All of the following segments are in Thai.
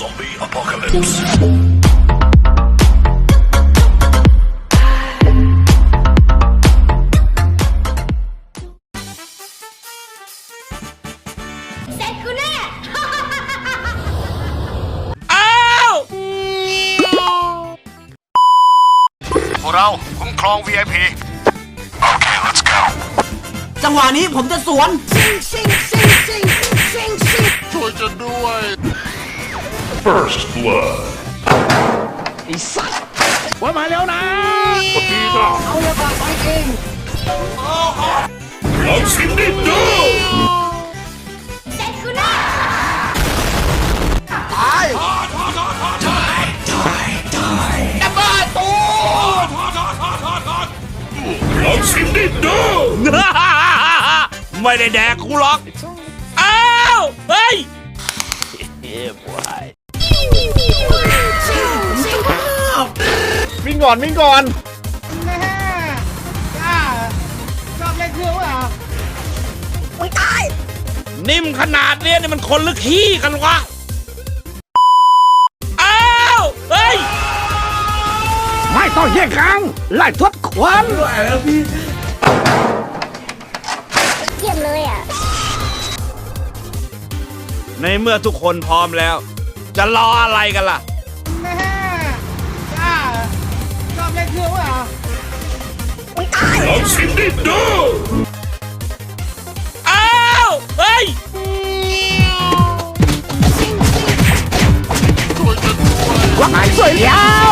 Zombie apocalypse. เสร็จกูแน่ อ้าว พวกเราคุ้มครอง VIP Okay let's go จังหวะนี้ผมจะสวน First blood ว่ามาแล้วนะเอาละไปเองลองชิมดิดูเสร็จกูแน่ลองชิมดิดูไม่ได้แดกกูหรอกอ้าวเฮ้ยวิ่ง ก่อนวิ่งก่อนนิ่มขนาดเนี้ยนี่มันคนหรือขี้กันวะ อ้าว เฮ้ย ไม่ต้องแยกกังไล่ทวดขวานเยี่ยมเลยอะ ในเมื่อทุกคนพร้อมแล้ว จะรออะไรกันล่ะ ลองชิมดิดูอ้าวเฮ้ยว่าไงสวยแล้ว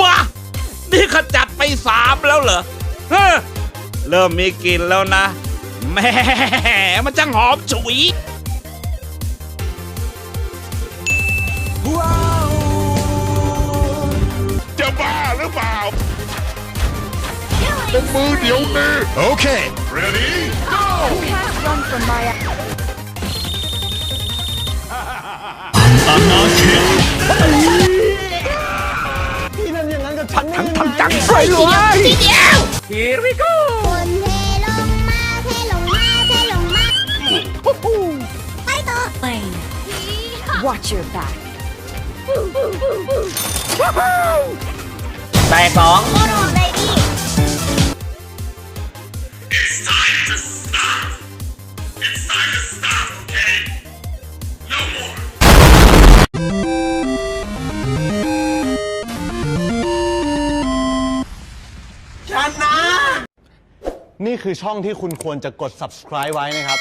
บ้านี่ขจัดไปสามแล้วเหรอเฮ้อเริ่มมีกลิ่นแล้วนะแหม่มันจะหอมฉุย เป็นมือเดียวนี้ Okay ready go ทั้งทำจังสวยเลย Here we go ฝนเทลงมาเทลงมาเทลงมาไปต่อไป Watch your back. แตกสอง นี่คือช่องที่คุณควรจะกด subscribe ไว้นะครับ